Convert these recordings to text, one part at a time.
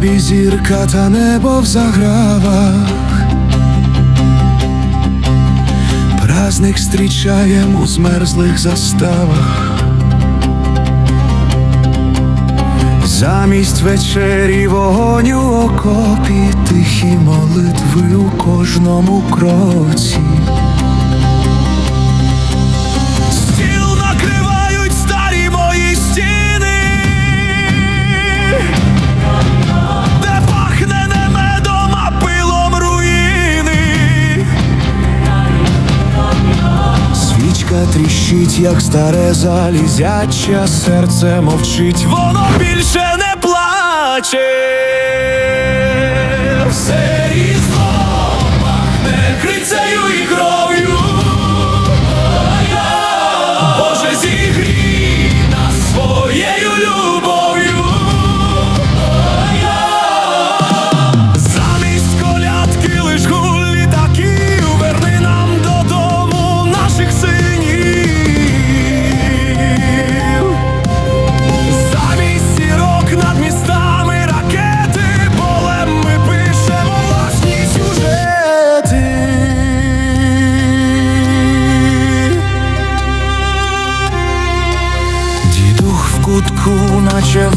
небі зірка та небо в загравах. Праздник зустрічаєм у змерзлих заставах. Замість вечері вогонь у окопі, тихі молитви у кожному кроці. Свічка тріщить, як старе залізяче, серце мовчить, воно більше не плаче.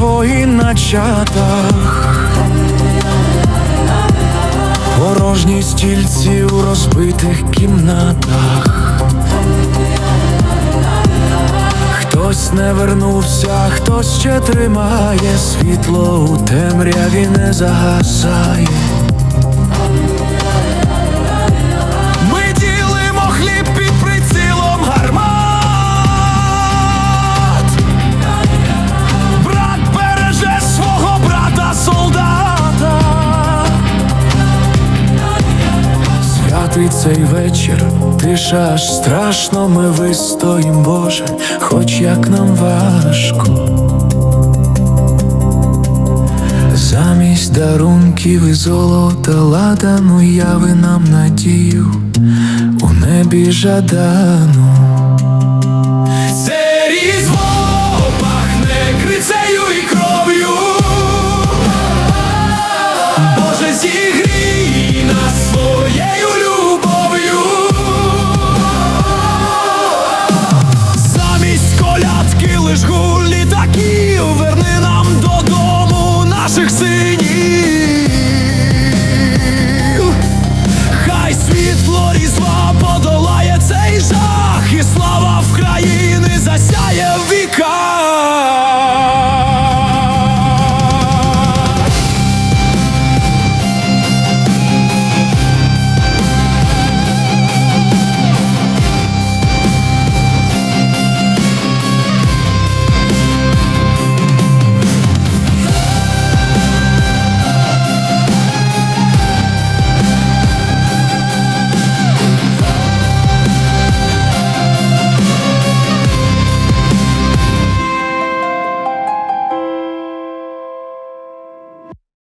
Наче начатах, на чатах Порожні стільці у розбитих кімнатах. Хтось не вернувся, хтось ще тримає світло у темряві не загасає. Святий цей вечір, тиша аж страшно, ми вистоїм, Боже, хоч як нам важко. Замість дарунків і золота ладану яви нам надію у небі жадану.